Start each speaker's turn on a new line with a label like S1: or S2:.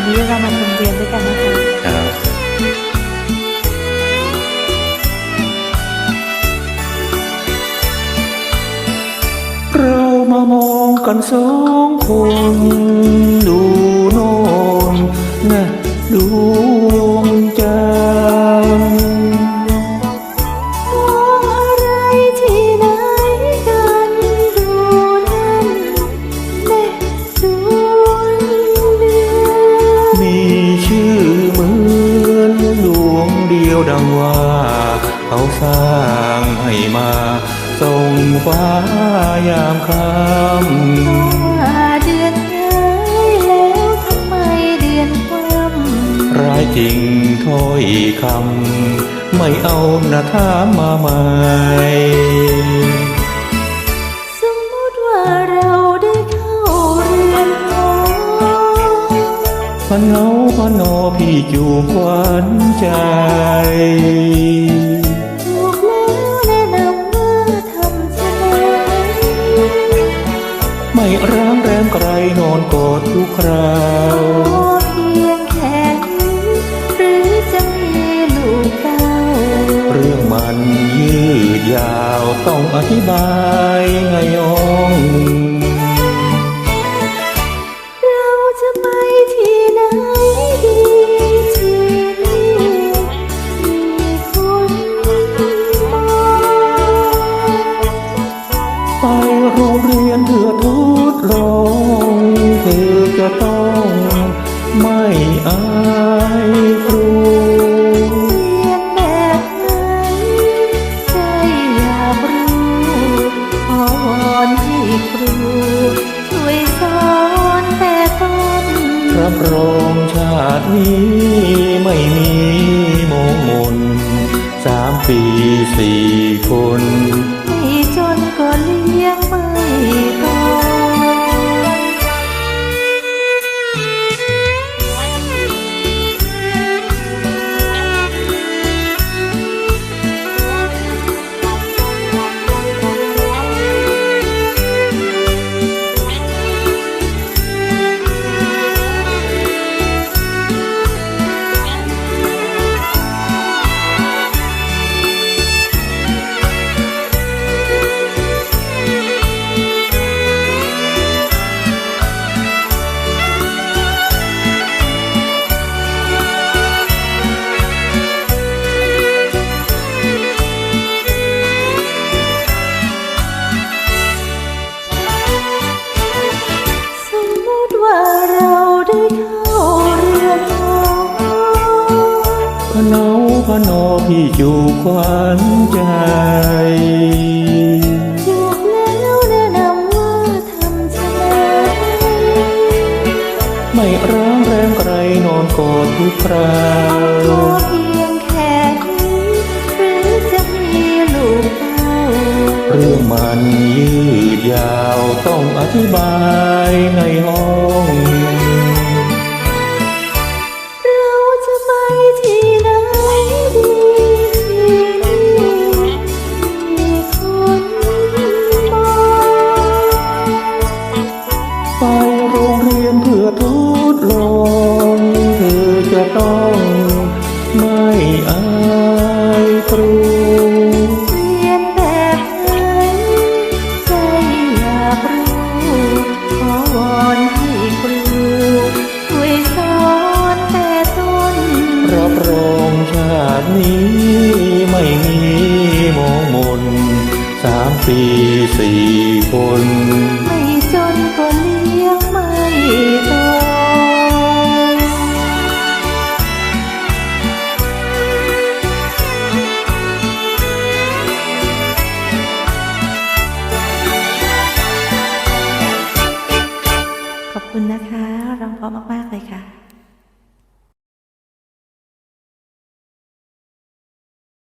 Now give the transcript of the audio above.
S1: วันนี้เรามาทำเรียนด้วยกันนะคะ
S2: ครับเรามามองกันสองคน ดูโน่นนะดวงจัน ฟ้ายามค่
S1: ว่าเดือนร้ายแล้วทำไมเดือนความำ
S2: ร้ายจริงถ้อยคำไม่เอาหน้าถามาใหม่
S1: สมมติว่าเราได้เข้าเรือนหอ
S2: พะเนาพะนอพี่จูบหวานใจ
S1: ทุ
S2: กคราว
S1: ขอเพียงแค่นี้หรือจะมีลูกเต้า
S2: เรื่องมันยืดยาวต้องอธิบายไงยอง
S1: เราจะไปที่ไหนดีที่นี่มีคนมอง
S2: ไปโรงเรียนเพื่อทดลอง จะต้องไม่อายครู
S1: เรียนแบบไหนใจอยากรู้ขอวอนให้ครูช่วยสอนแต่ต้น
S2: รับรองชาตินี้ไม่มีโมงมนสามปีสี่คน
S1: ไม่จน
S2: พนอพี่จูขวัญใจ
S1: จบแล้วแนะนำว่าทำชะไไม่
S2: ร้างแรมไกลนอนกอดทุกคราว
S1: ขอเพียงแค่นี้หรือจะมีลูกเต้า
S2: เรื่องมันยืดยาวต้องอธิบายในห้อง
S1: ทุด
S2: ลองเธอจะต้องไม่อายครู
S1: เรียนแบบไหนใจอยากรู้ขอวอนให้ครูช่วยสอนแต่ต้น
S2: รับรองชาตินี้ไม่มีมองมนสามปีสี่คน
S1: ขอบคุณนะคะ ร้องเพราะมาก ๆ เลยค่ะ